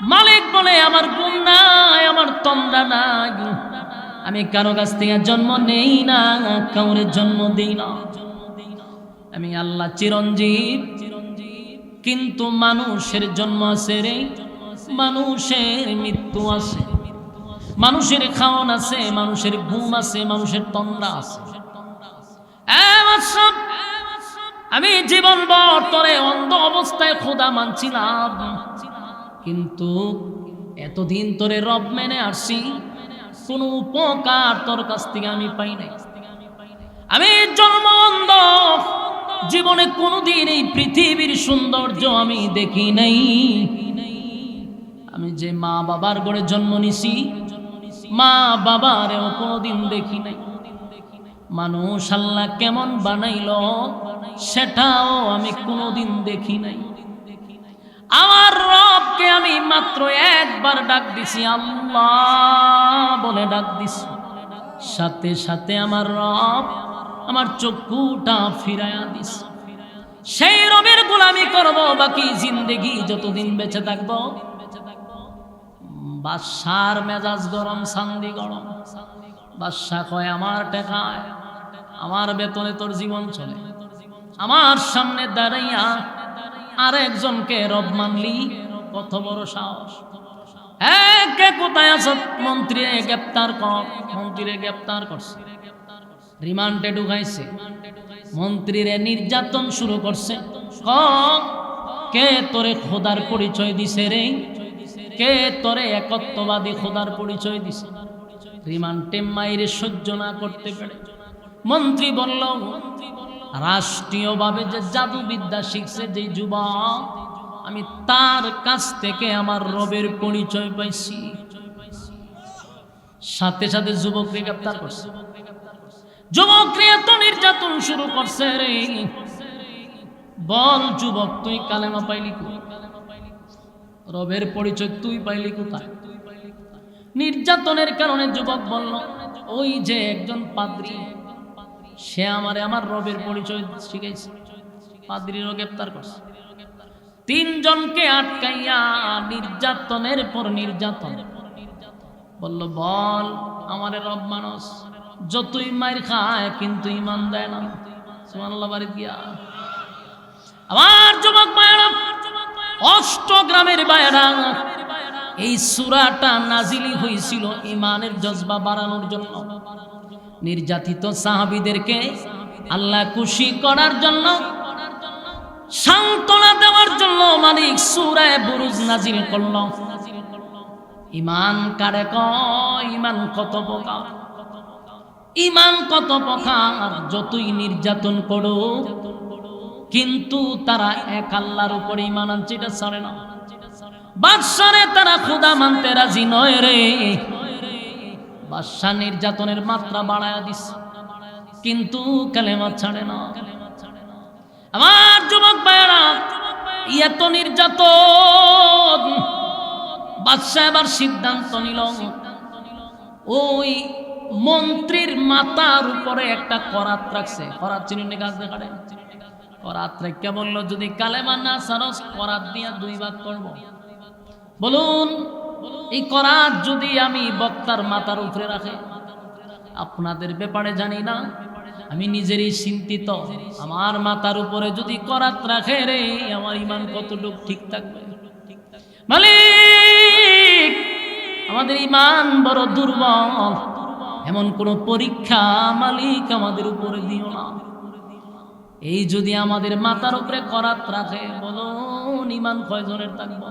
মালিক বলে, আমার গুম নাই, আমার তন্দ্রা নাই। আমি কারও কাছ থেকে জন্ম নেই না, কাউরে জন্ম দেই না। আমি আল্লাহ চিরঞ্জীব। কিন্তু মানুষের জন্ম আছে রে, মানুষের মৃত্যু আছে। মানুষের খাওয়ান আছে, মানুষের ঘুম আছে, মানুষের তন্দ্রা আছে। আমি জীবন বর তরে অন্ধ অবস্থায় খোদা মানছিলাম। কিন্তু এতদিন তোরে রব মেনে আসছি, কোন উপকার তোর কাছ থেকে আমি পাই নাই। আমি জন্ম জীবনে কোনোদিন এই পৃথিবীর সৌন্দর্য আমি দেখি নাই। আমি যে মা বাবার গড়ে জন্ম নিছি, মা বাবারেও কোনোদিন দেখি নাই। মানুষ আল্লাহ কেমন বানাইল, সেটাও আমি কোনোদিন দেখি নাই। আমার রবকে আমি মাত্র একবার ডাক দিছি, আল্লাহ বলে ডাক দিছি সাথে সাথে আমার রব আমার চক্ষুটা ফিরাইয়া দিস। সেই রবের গোলামি করব, বাকি জিন্দেগি যতদিন বেঁচে থাকব। বাদশার মেজাজ গরম সান্দি গরম। বাদশা কয়, আমার টেকায় আমার বেতনে তোর জীবন চলে। আমার সামনে দাঁড়াইয়া আর একজনকে রব মানলি কত বড় সাহস। হ্যাঁ কে কোথায় আছ? মন্ত্রী গ্রেপ্তার কর। মন্ত্রীরে গ্রেপ্তার করছে। রিমান্ডে ঢুকাইছে। মন্ত্রীরে নির্যাতন শুরু করছে। কে তোরে খোদার পরিচয় দিছে রে? কে তোরে একত্ববাদী খোদার পরিচয় দিছে? রিমান্ডে মাইরে সহ্য না করতে পেরে। মন্ত্রী বলল, রাষ্ট্রীয়ভাবে যে জাদুবিদ্যা শিখছে যে যুবক আমি তার কাছ থেকে আমার রবের পরিচয় পাইছি। সাথে সাথে যুবককে গ্রেপ্তার করছে। যুবকরে এত নির্যাতন শুরু করছে রে। বল যুবক, তুই কালেমা পাইলি? রবের পরিচয় তুই পাইলি কোথায়? নির্যাতনের কারণে যুবক বলল, ওই যে একজন পাদ্রী, সে আমারে আমার রবের পরিচয় শিখাইছে। পাদ্রীরও গ্রেপ্তার করছে। তিনজনকে আটকাইয়া নির্যাতনের পর নির্যাতন। বলল, বল, আমারে রব মানুষ, যতই মার খায় কিন্তু ইমান দেয় না। সুমানাল্লাহ দিয়া আমার যুবক মায়েরা অষ্ট গ্রামের বায়রা এই সুরাটা নাজিলি হয়েছিল ইমানের জজবা বাড়ানোর জন্য। নির্যাতিত সাহাবিদেরকে আল্লাহ খুশি করার জন্য সান্ত্বনা দেওয়ার জন্য মালিক সুরায় বুরুজ নাজিল করল। ইমান কারে ইমান কত প্রকার? ইমান কত প্রকার? যতই নির্যাতন করো কিন্তু তারা এক আল্লাহর উপরে ইমান আনছে, এটা ছাড়ে না। বাদশারে তারা খুদা মানতে রাজি নয় রে। বাদশা নির্যাতনের মাত্রা বাড়ায় দিস কিন্তু কালেমা ছাড়ে না। আমার যুবক ভাইয়েরা, এত নির্যাতন। বাদশাহ এবার সিদ্ধান্ত নিল, ওই মন্ত্রীর মাতার উপরে একটা করাত রাখছে। করাত চিনি গাছ দেখাড়ে করাত রেখে বলল, যদি কালেমা না সারস করাত দিয়া দুই ভাগ করব। বলুন, এই করাত যদি আমি বক্তার মাথার উপরে রাখে, আপনাদের ব্যাপারে জানি না। আমি নিজেরই চিন্তিত। আমার মাথার উপরে যদি করাত রাখে রে, আমার ইমান কতটুকু ঠিক থাকবে? মালিক, আমাদের ইমান বড় দুর্বল। এমন কোন পরীক্ষা মালিক আমাদের উপরে দিও না। এই যদি আমাদের মাথার উপরে করাত রাখে, বলুন ইমান কয়জনের থাকব?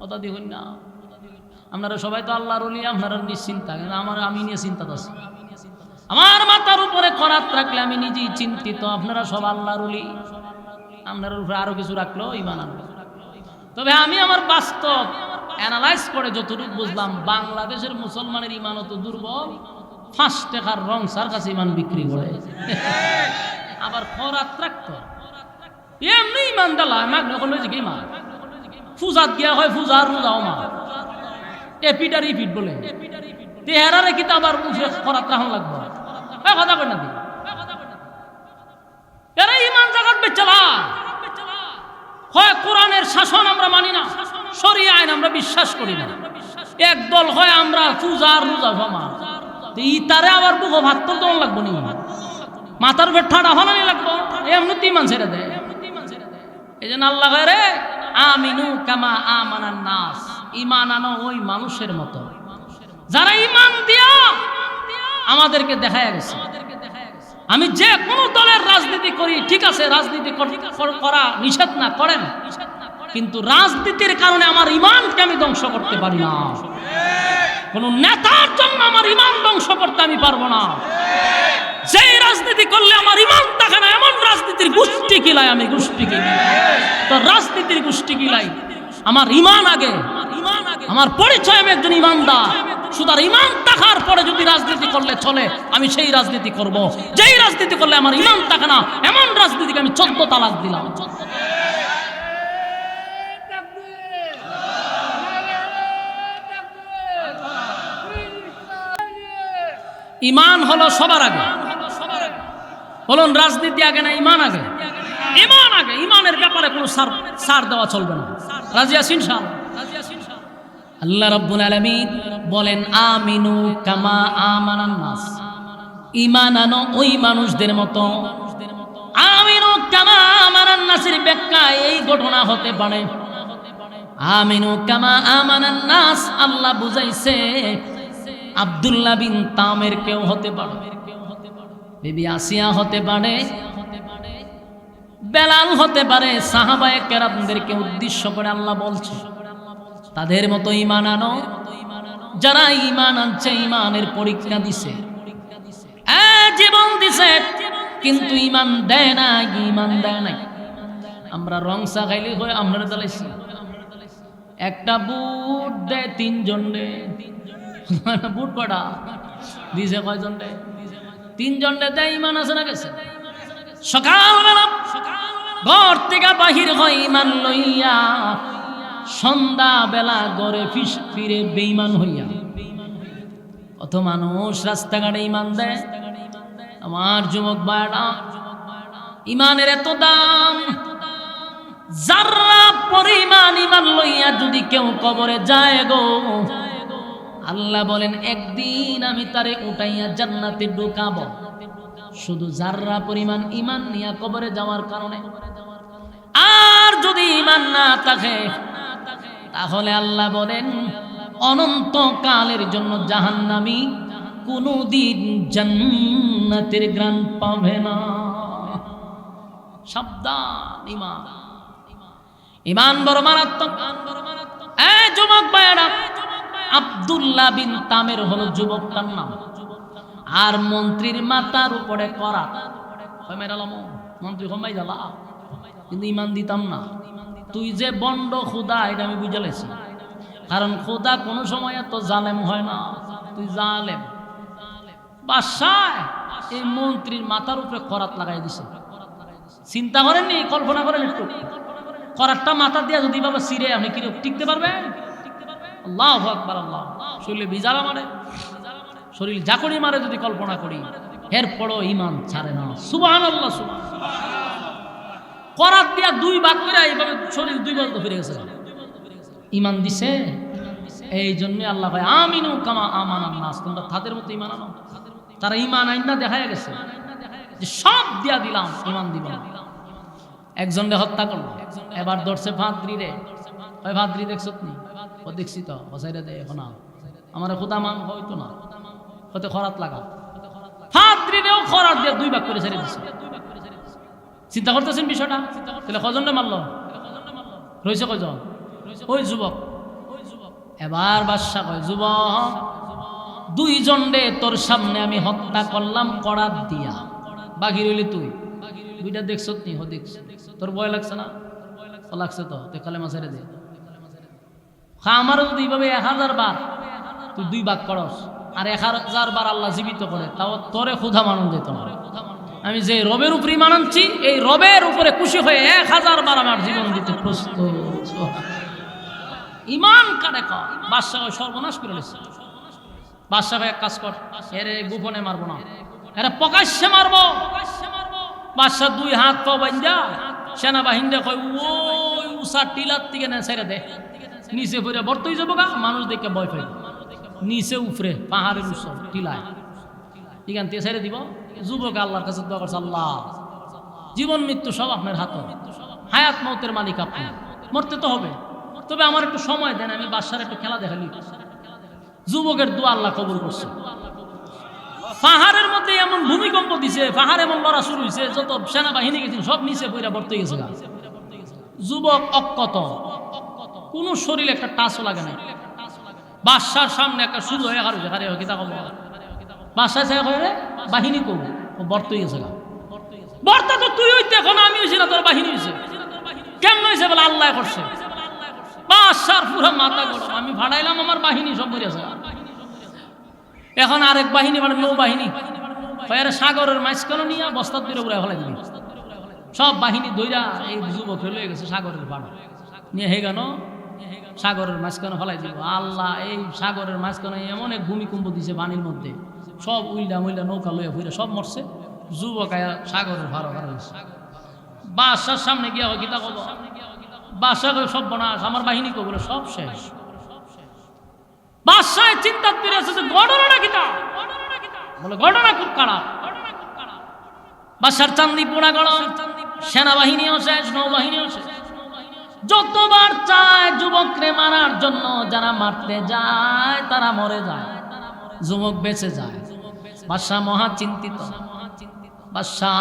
কথা দেখুন না। আপনারা সবাই তো আল্লাহর অলি নিশ্চিন্ত। থাকেন আমার, আমি নিয়ে চিন্তা আছি। আমার মাথার উপরে করাত রাখলে আমি নিজেই চিন্তিত। আপনারা সব আল্লাহর অলি আপনার উপরে আরও কিছু রাখল ইমান আনবে তবে আমি আমার বাস্তব অ্যানালাইজ করে যতটুকু বুঝলাম, বাংলাদেশের মুসলমানের ইমান অত দুর্বল। পাঁচ টাকার রং সার কাছে ইমান বিক্রি করে। আবার খরাত রাখতো। এমনি ইমান দালা আমাক নকল হয়েছে কি ইমান ফুজাত গিয়া হয়, ফুজার রোজাও মা এপিটার ইপিট বলে। তেহারারে কিতা আবার উঠে খরাত রাখন লাগবে। শাসন মানি আইন বিশ্বাস করি ই তারে আবার বুকো ভাত তো দল লাগবো নি? মাথার উপর ঠাডা ফালানি লাগবো? এমনি ইমান ছেড়ে দেয় এই জন্য আল্লাহ রে, আমিনু কামা আমানান ইমান আনো মানুষের মতো। যারা ইমান দিয়া আমাদেরকে দেখায় গেছে। আমি যে কোনো দলের রাজনীতি করি, ঠিক আছে, রাজনীতি করা নিষেধ না, করেন। কিন্তু রাজনীতির কারণে আমার ইমানকে আমি ধ্বংস করতে পারি না। কোন নেতার জন্য আমার ইমান ধ্বংস করতে আমি পারব না। যেই রাজনীতি করলে আমার ইমান থাকে না, এমন রাজনীতির গোষ্ঠী কিলাই আমি গোষ্ঠী কিলাই তো রাজনীতির গোষ্ঠী কিলাই আমার ইমান আগে। আমার পরিচয় আমি একজন ইমানদার। সুতরাং ইমান থাকার পরে যদি রাজনীতি করলে চলে আমি সেই রাজনীতি করব। যেই রাজনীতি করলে আমার ইমান থাকে না এমন রাজনীতিকে আমি চোদ্দ তালাক দিলাম। ইমান হলো সবার আগে। বলুন রাজনীতি আগে না ইমান আগে? ইমান আগে। ইমানের ব্যাপারে কোনো সার সার দেওয়া চলবে না। রাজিয়া সিনশাল আল্লাহ রাব্বুল আলামিন বলেন, আমিনু কামা আমানান নাস। ইমান আনো ওই মানুষদের মতো। আমিনু কামা আমানান নাসের ব্যাখ্যা এই ঘটনা হতে পারে। আমিনু কামা আমানান নাস, আল্লাহ বুঝাইছে, আব্দুল্লাহ বিন তামের কেউ হতে পারে। বিবি আসিয়া হতে পারে, বেলাল হতে পারে, সাহাবায়ে কেরামদেরকে উদ্দেশ্য করে আল্লাহ বলছে। তাদের মতো ইমান আনো। যারা ইমান আনছে ইমানের পরীক্ষা দিছে। জীবন দিছে, কিন্তু ইমান দেয় না ইমান দেয় নাই। আমরা রং খাইলে হয় আমরা দালাইছি একটা বুট দেয় তিনজন রে। বুট কটা দিছে কয়জন রে? তিনজন রে, দেয় ইমান আছে না গেছে? সকালবেলা ঘর থেকে বাহির হয় ইমান লইয়া। সন্ধ্যা বেলা গড়ে ফিস ফিরে বেইমান হইয়া। কত মানুষ রাস্তাঘাটে ইমান দেয়। আমার যুবক বায়না ইমানের এত দাম যারা পরিমাণ ইমান লইয়া যদি কেউ কবরে যায় গো, আল্লাহ বলেন, একদিন আমি তারে উঠাইয়া জান্নাতে ঢুকাবো। শুধু যাররা পরিমাণ ইমান নিয়া কবরে যাওয়ার কারণে। আর যদি ইমান না থাকে তাহলে আল্লাহ বলেন অনন্ত কালের জন্য জাহান্নামি কোনদিন জান্নাতের গ্রান পাবে না। সাবধান ইমান ইমান বড় মারাত্মক। যুবক ভাইয়েরা, আব্দুল্লাহ বিন তামের হলো যুবকটার নাম। আর মন্ত্রীর মাথার উপরে করা। মন্ত্রী কমাই জ্বালা। কিন্তু ইমান দিতাম না। তুই যে বন্ড খুদা, এটা আমি বুঝালেছি কারণ খোদা কোনো সময় এত জালেম হয় না। তুই জালেম। বাসায় এই মন্ত্রীর মাথার উপরে করাত লাগাই দিছে। চিন্তা করেননি? কল্পনা করেন একটু। করাতটা মাথা দিয়া যদি বাবা সিরে আপনি কি টিকতে পারবেন? আল্লাহ আকবার, আল্লাহ। শরীরে বিজারা মারে। শরীর জাকড়ি মারে যদি কল্পনা করি। এরপরও ইমান ছাড়ে না। সুবাহান আল্লাহ সুবাহ করাত দিয়া দুই ভাগ করে এইভাবে শরীর দুই ভাগ ফিরে গেছে ইমান দিছে? এই জন্য আল্লাহ ভাই আমিনু কামা আমান নাস। তোমরা তাদের মতো ইমান আনো। তারা ইমান আইন দেখা গেছে। যে সব দিয়া দিলাম, ইমান না। একজনকে হত্যা করল। এবার ধরছে ভাদ্রি রে। ওই ভাদ্রি, দেখছ নি ও, দেখছি তো। বসাইরে দে, এখন। আমার খোদা মান হয়তো না। হতে খরাত লাগা ভাদ্রি রেও খরাত দিয়ে দুই ভাগ করে ছেড়ে দিছে। চিন্তা করতেছেন বিষয়টা? তাহলে কজনটা মারলো? রয়েছে কজন ওই যুবক। এবার বাদশা কয়, যুবক, দুইজন রে তোর সামনে আমি হত্যা করলাম করাত দিয়া। বাকি রইলি তুই। দুইটা দেখছ নি? হো, দেখছ। তোর ভয় লাগছে না? লাগছে তো, তুই কালে মাছেরে দে। আমারও যদি এইভাবে এক হাজার বার তুই দুই ভাগ করস, আর এক হাজার বার আল্লাহ জীবিত করে, তাও তোরে ক্ষুধা মানুন যেত না। আমি যে রবের উপরে ইমান আনছি, এই রবের উপরে খুশি হয়ে এক হাজার বার আমার জীবন দিতে প্রস্তুত। ইমান কাটে ক বাদশাহ সর্বনাশ করে লেছে। বাদশাহ এক কাজ কর, এরে গোপনে মারবো না। এরা প্রকাশ্যে মারবো। বাদশাহ দুই হাত পা বান্ধা সেনাবাহিনীরা কয়, ওই উষা টিলার থেকে না, ছেড়ে দে। নিচে পড়ে বর্তই যাব গা, মানুষ দেখে ভয় পাইব নিচে উফরে পাহাড়ের উৎসব, টিলায়। এখান থেকে ছেড়ে দিব। যুবক আল্লাহর কাছে দোয়া করছে, আল্লাহ, জীবন মৃত্যু সব আপনার হাতে। হায়াত মৌতের মালিক আপনি। মরতে তো হবে। তবে আমার একটু সময় দেন, আমি বাসার একটু খেলা দেখালি যুবকের দোয়া আল্লাহ কবুল করছে। পাহাড়ের মধ্যে এমন ভূমিকম্প দিছে, পাহাড় এমন লড়া শুরু হয়েছে যত সেনাবাহিনী গেছিল সব নিচে বইরা বর্তে গেছে যুবক অক্ষত। কোন শরীরে একটা টাচও লাগে না বাদশার সামনে একটা শুরু হয়ে গেল যেখানে কিতা কব বাদশাহ হয়ে বাহিনী করব। বর্ত গেছে গা। বর্তা তো তুই হইতে এখন আমি হয়েছি না তোর বাহিনী হয়েছে কেমন হয়েছে বলে আল্লাহ করছে। বাদশার পুরো মাথা গরম। আমি ভাড়াইলাম, আমার বাহিনী সব মরিয়াছে এখন আরেক বাহিনী মানে নৌ বাহিনী। এর সাগরের মাঝখানে নিয়ে বস্তার দূরে উড়ে ফেলাই দিবি। সব বাহিনী দইরা এই যুবক লয়ে গেছে সাগরের পাড়। নিয়ে হে গেল, সাগরের মাঝখানে ফেলাই দিব আল্লাহ, এই সাগরের মাঝখানে এমন এক ভূমিকম্প দিছে পানির মধ্যে। সব উইল্ডা মুইল্ডা নৌকা লইয়া ফুইরা সব মরছে। যুবক আয়া সাগরের ভাড়া ভাড়া হয়েছে বাসার সামনে গিয়া হয় কিতা কব বাসা সব বনাস আমার বাহিনী কো বলে, সব শেষ। বাদশাহ চিন্তা আছে যে ঘটনাটা কিতা বলে, ঘটনা খুব খারাপ। বাদশার চান্দি পোড়া গরম সেনাবাহিনীও শেষ, নৌবাহিনীও শেষ। যতবার চায় যুবকরে মারার জন্য যারা মারতে যায়, তারা মরে যায়। যুবক বেঁচে যায়। বাদশাহ মহা চিন্তিত বাদশাহ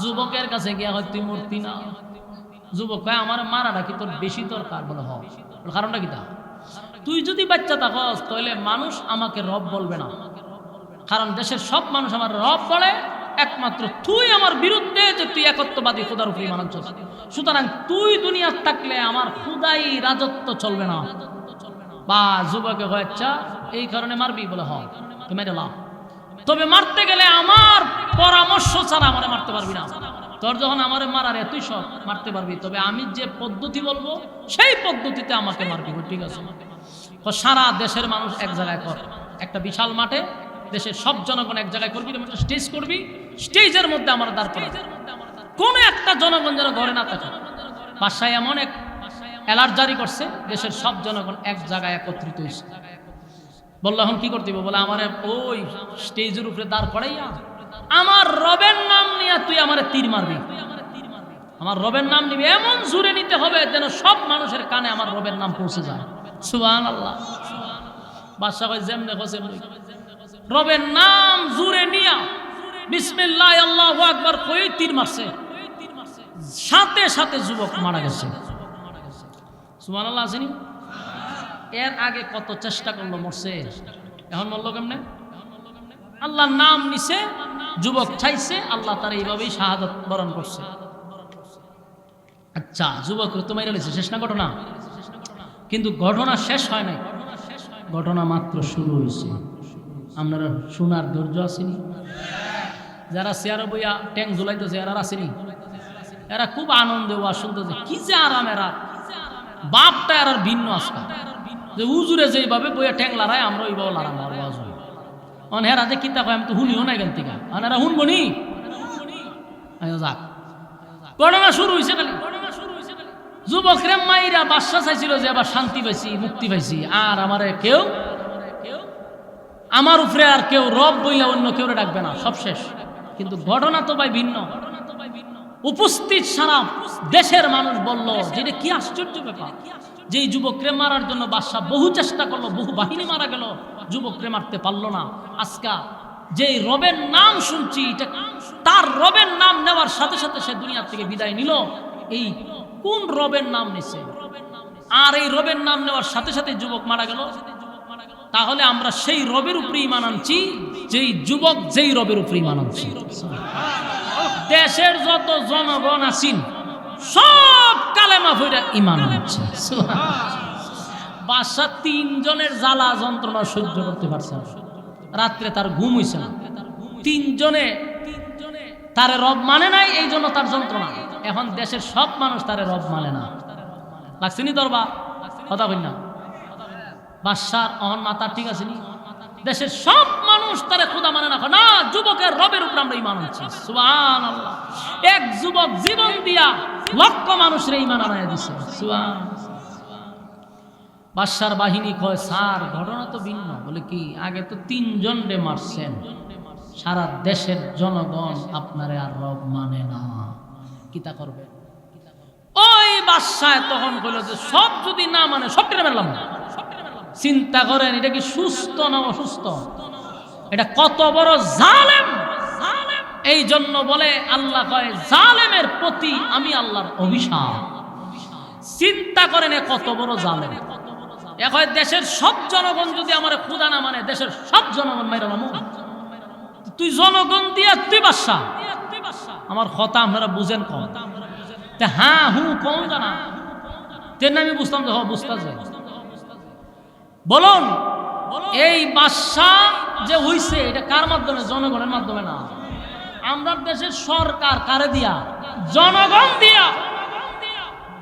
যুবকের কাছে গিয়া হয় তুই মূর্তি না যুবক কয়, আমার মারাটা কি তোর বেশি দরকার বলে হ কারণটা কি তা? তুই যদি বাচ্চা থাকস, তাহলে মানুষ আমাকে রব বলবে না। কারণ দেশের সব মানুষ আমার রব বলে, একমাত্র তুই আমার বিরুদ্ধে যে তুই একত্ববাদী খুদার উপরে মানাচ্ছ সুতরাং তুই দুনিয়ার থাকলে আমার খুদাই রাজত্ব চলবে না। বা যুবকে হয় আচ্ছা এই কারণে মারবি? বলে হ তুমি লাভ তবে মারতে গেলে আমার পরামর্শ ছাড়া আমারে মারতে পারবি না। তোর যখন আমারে মারার এতই সব মারতে পারবি। তবে আমি যে পদ্ধতি বলব, সেই পদ্ধতিতে আমাকে মারবি ঠিক আছে? সারা দেশের মানুষ এক জায়গায় কর। একটা বিশাল মাঠে দেশের সব জনগণ এক জায়গায় করবি স্টেজ করবি। স্টেজের মধ্যে আমার দাঁড় করা কোন একটা জনগণ যেন ঘরে না থাকে। বাসায় এমন এক অ্যালার্ট জারি করছে, দেশের সব জনগণ এক জায়গায় একত্রিত হয়েছে। বলল, এখন কি করতে বলে, আমার ওই স্টেজের উপরে দাঁড় করাইয়া আমার রবের নাম নিয়ে তুই আমার তীর মারবি। আমার রবের নাম নিবি। এমন জুড়ে নিতে হবে যেন সব মানুষের কানে আমার রবের নাম পৌঁছে যায়। সুবান আল্লাহ বাদশাহ কয়, যেমনে হোসেন রবের নাম জুড়ে নিয়া বিসমিল্লাহ, আল্লাহ আকবার কই তীর মারছে। সাথে সাথে যুবক মারা গেছে। সুবান আল্লাহ আসেনি এর আগে কত চেষ্টা করল মরছে? এখন মরলো কেমনে? আল্লাহর নাম নিছে, যুবক চাইছে আল্লাহ তার এইভাবেই শাহাদত বরণ করছে। আচ্ছা যুবক তোমার রয়েছে শেষ না ঘটনা? কিন্তু ঘটনা শেষ হয় নাই। ঘটনা মাত্র শুরু হয়েছে আপনারা শোনার ধৈর্য আসেনি যারা চেয়ারে বইয়া ট্যাং ঝুলাইতেছে, এরা আসেনি এরা খুব আনন্দে ওয়া শুনতেছে, কি যে আরাম এরা। বাপটা এরা ভিন্ন আজকা যে উজুরে যেইভাবে বইয়া ট্যাং লড়ায়, আমরা ওইভাবে লড়াম, আর ওয়াজ হয় অন হেরা যে কিতা কয়, আমি তো শুনিও না এখান থেকে। আর এরা শুনব নি? যাক। ঘটনা শুরু হয়েছে খালি। যুবক রে মাইরা বাদশা চাইছিল যে আবার শান্তি পাইছি, মুক্তি পাইছি। আর আমারে কেউ, আমার উপরে আর কেউ রব বইলে অন্য কেউ ডাকবে না, সব শেষ। কিন্তু ঘটনা তো ভাই ভিন্ন। উপস্থিত সারা দেশের মানুষ বলল যে এটা কি আশ্চর্য ব্যাপার। যে এই যুবকরে মারার জন্য বাদশাহ বহু চেষ্টা করল, বহু বাহিনী মারা গেল, যুবকরে মারতে পারল না। আজকা যে রবের নাম শুনছি, এটা তার রবের নাম নেওয়ার সাথে সাথে সে দুনিয়ার থেকে বিদায় নিল। এই কোন রবের নাম নিছে? আর এই রবের নাম নেওয়ার সাথে সাথে যুবক মারা গেল। তাহলে আমরা সেই রবের উপরে ইমান আনছি, যেই যুবক যেই রবের উপরে ইমান আনছি। দেশের যত জনগণ আছেন সব কালেমা ফইরা ইমান আনছে। বাসা তিনজনের জ্বালা যন্ত্রণা সহ্য করতে পারছে না। রাত্রে তার ঘুম হইছে না। তিনজনে তারে রব মানে নাই, এই জন্য তার যন্ত্রণা। এখন দেশের সব মানুষ তার রব মানে না। লাগছে নি দরবা কথা বল না। বাদশার অহন মাতা ঠিক আছে নি? দেশের সব মানুষ তারে খোদা মানে না। না, যুবকের রবের উপর আমরা ইমান আনছি। আল্লাহ এক যুবক জীবন দিয়া লক্ষ মানুষের ইমান আনায় দিছে। সুবহান বাদশার বাহিনী কয়, স্যার, ঘটনা তো ভিন্ন। বলে কি, আগে তো তিনজন রে মারছেন। সারা দেশের জনগণ আপনারে আর রব মানে না। কিতা করবে? ওই বাদশায় তখন কইল যে, সব যদি না মানে সবটা মারলাম না। চিন্তা করেন, এটা কি সুস্থ না অসুস্থ? এটা কত বড় জালেম। এই জন্য বলে আল্লাহ কয়, জালেমের প্রতি আমি আল্লাহর অভিশাপ। চিন্তা করেন কত বড় জালেম। এখন দেশের সব জনগণ যদি আমার ক্ষুদা না মানে দেশের সব জনগণ মাইরালাম তুই জনগণ দিয়া তুই বাসা আমার কথা আপনারা বুঝেন কম। তে হ্যাঁ হু কম জানা। তেন আমি বুঝতাম যে হ বুঝতা বলুন, এই বাদশা যে হইছে, এটা কার মাধ্যমে? জনগণের মাধ্যমে না। আমরা দেশের সরকার কারে দিয়া? জনগণ দিয়া।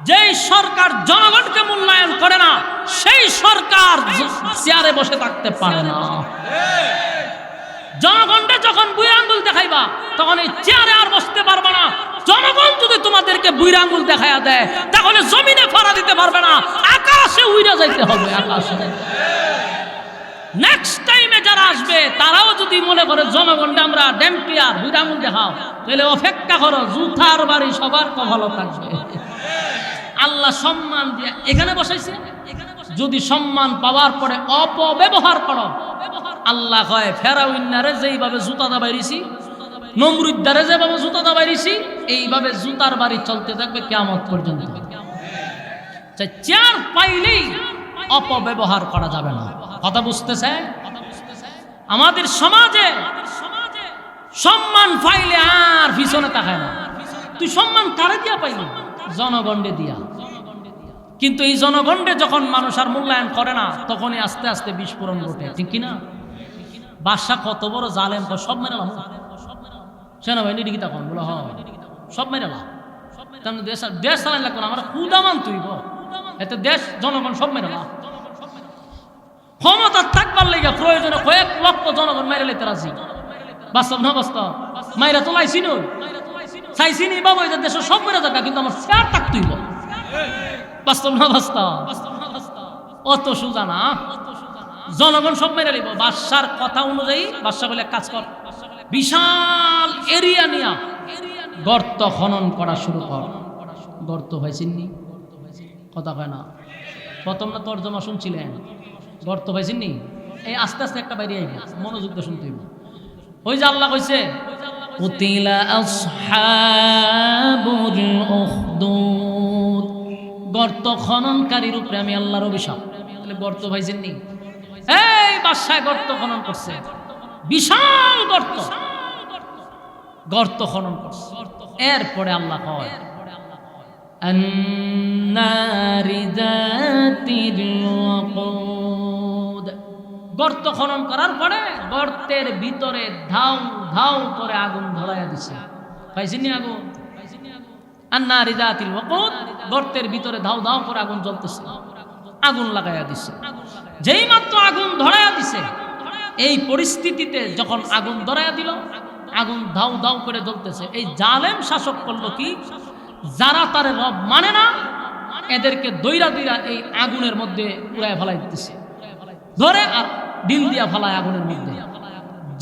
যেই সরকার জনগণকে মূল্যায়ন করে না, সেই সরকার চেয়ারে বসে থাকতে পারে না। জনগণটা যখন বুই আঙ্গুল দেখাইবা, তখন এই চেয়ারে আর বসতে পারবে না। জনগণ যদি তোমাদেরকে বুই আঙ্গুল দেখাইয়া দেয়, তাহলে জমিনে ফাড়া দিতে পারবে না। আকাশে উইরা যাইতে হবে, আকাশে। নেক্সট টাইমে যারা আসবে, তারাও যদি মনে করে জনগণটা আমরা ড্যাম্পিয়ার আঙ্গুল দেখাও তাহলে অপেক্ষা করো, জুথার বাড়ি সবার ভালো থাকবে। আল্লাহ সম্মান দিয়ে, এখানে বসাইছে? যদি সম্মান পাওয়ার পরে অপব্যবহার করো, আল্লাহ কয় ফেরাউন্নারে যেইভাবে জুতা দাবাইছি নমরুদ্দারে যেভাবে জুতা দাবাই দাবাইছি এইভাবে জুতার বাড়ি চলতে থাকবে কেমন পর্যন্ত। চাই চার পাইলেই অপব্যবহার করা যাবে না। কথা বুঝতেছে? আমাদের সমাজে সম্মান পাইলে আর পিছনে তাকায় না। তুই সম্মান কারে দিয়া পাইলি? জনগণে দিয়া। কিন্তু এই জনগণে যখন মানুষ আর মূল্যায়ন করে না, তখনই আস্তে আস্তে বিস্ফোরণ ঘটে। ঠিক কিনা? বাদশা কত বড় জালেম সব মেরে লাম সেনাবাহিনী ডিগি তখন, বলো হ সব মেরে তেমন দেশ দেশ চালাই লাগতো না আমরা কুদামান তুই এতে দেশ, জনগণ সব মেরে লাম ক্ষমতা থাকবার লেগে প্রয়োজনে কয়েক লক্ষ জনগণ মেরে লেতে রাজি। বাস্তব না বাস্তব? মাইরা তো লাইছি নই। চাইছি নি বাবু যে দেশের সব মেরে যাকা, কিন্তু আমার চেয়ার থাকতেই বাস্তব না বাস্তব? অত সুজা না। জনগণ সব মেরে লিব বাদশার কথা অনুযায়ী, বাদশা বলে কাজ কর। বিশাল এরিয়া নিয়া গর্ত খনন করা শুরু কর। গর্ত হয়েছিননি কথা কয় না। প্রথম না তর্জমা শুনছিলেন? গর্ত হয়েছিননি এই আস্তে আস্তে একটা বাইরে আইবে মনোযোগ দিয়ে শুনতে হইব ওই যে আল্লাহ কইছে উতিলা আসহাবুল উখদুদ গর্ত খননকারীর উপরে আমি আল্লাহর অভিশাপ তাহলে গর্ত ভাইছেননি এই বাসায় গর্ত খনন করছে বিশাল গর্ত গর্ত খনন করছে এরপরে আল্লাহ কয় النار ذات الوقود গর্ত খনন করার পরে গর্তের ভিতরে ধাউ ধাউ করে আগুন ধরাইয়া দিছে। পাইছিনি আগুন? আন্নারি জাতিল ওয়াকুদ, গর্তের ভিতরে ধাউ ধাউ করে আগুন জ্বলতেছে। আগুন লাগাইয়া দিছে। যেই মাত্র আগুন ধরাইয়া দিছে, এই পরিস্থিতিতে যখন আগুন ধরাইয়া দিল, আগুন ধাউ ধাউ করে জ্বলতেছে। এই জালেম শাসক করল কি? যারা তার রব মানে না, এদেরকে দৈরা দৈরা এই আগুনের মধ্যে উড়ায় ফেলাই দিতেছে ধরে আর ডিল দিয়া ফালায় আগুনের মধ্যে।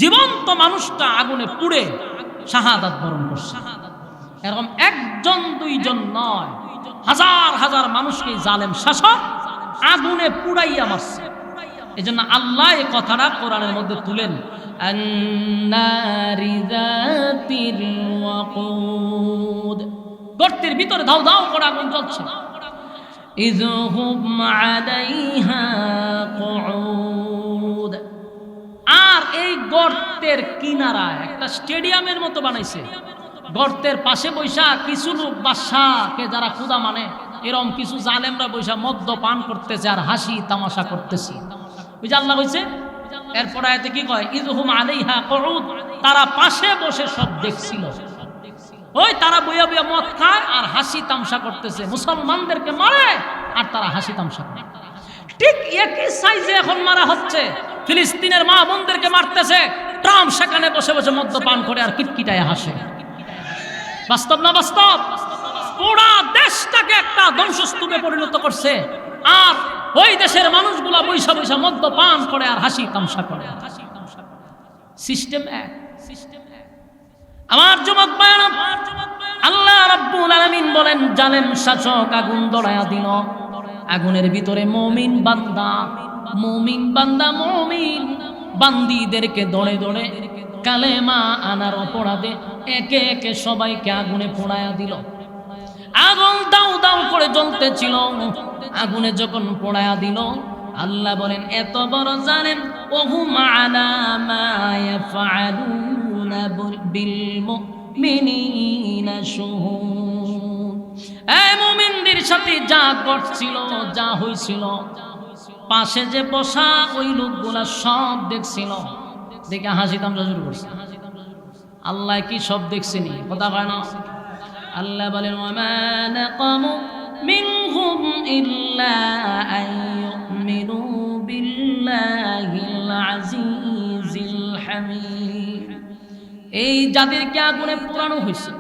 জীবন্ত মানুষটা আগুনে পুড়ে শাহাদাত বরণ করছে। এরকম একজন, দুইজন নয়, হাজার হাজার মানুষকে জালেম শাসক আগুনে পুড়াইয়া মারছে। এই জন্য আল্লাহ কথাটা কোরআনের মধ্যে তুলেন গর্তের ভিতরে ধাও ধাও করে আগুন জ্বলছে। ইজহুম আলাইহা কউ আর এই গর্তের কিনারায় একটা স্টেডিয়ামের মতো বানাইছে। গর্তের পাশে বৈশা কিছু লোক বাদশাকে যারা ক্ষুদা মানে এরম কিছু জালেমরা বৈশা মদ্য পান করতেছে আর হাসি তামাশা করতেছে। ওই যে আল্লাহ হয়েছে এরপর আয়তে কি কয়, ইদহুম আলাইহা কউদ তারা পাশে বসে সব দেখছিল। ওই তারা বইয়া বইয়া মদ খায় আর হাসি তামসা করতেছে। মুসলমানদেরকে মারে আর তারা হাসি তামসা করে। ঠিক একই সাইজে এখন মারা হচ্ছে। ফিলিস্তিনের মা বোনদেরকে মারতেছে। ট্রাম্প সেখানে বসে বসে মদ্যপান করে আর কিটকিটায় হাসে। বাস্তব না বাস্তব? পুরা দেশটাকে একটা ধ্বংসস্তূপে পরিণত করছে। আর ওই দেশের মানুষগুলা বৈশা বৈশা মদ্যপান করে আর হাসি তামসা করে। সিস্টেম এক। সিস্টেম আমার যুবক আল্লাহ রাব্বুল আলামিন বলেন জালেম শাসক আগুন দড়ায়া দিল। আগুনের ভিতরে মমিন বান্দা মমিন বান্দা, মমিন। বান্দিদেরকে দড়ে দড়ে কালেমা আনার অপরাধে একে একে সবাইকে আগুনে পোড়ায়া দিল। আগুন দাউ দাউ করে জ্বলতেছিল। আগুনে যখন পোড়ায়া দিল, আল্লাহ বলেন, এত বড় জানেন ওহুম আলা বিল মুমিনিনা শুহুদ এই মুমিনদের সাথে যা ঘটছিল, যা হইছিল, পাশে যে বসা ওই লোকগুলা সব দেখছিল। দেখে হাসি তামসা শুরু করছে। আল্লাহ কি সব দেখছেনি? কথা কয় না। আল্লাহ বলেন, ওয়ামা নাকামু মিনহুম ইল্লা আন ইউমিনু বিল্লাহিল আজিজিল হামিদ। এই যাদেরকে আগুনে পোড়ানো হয়েছে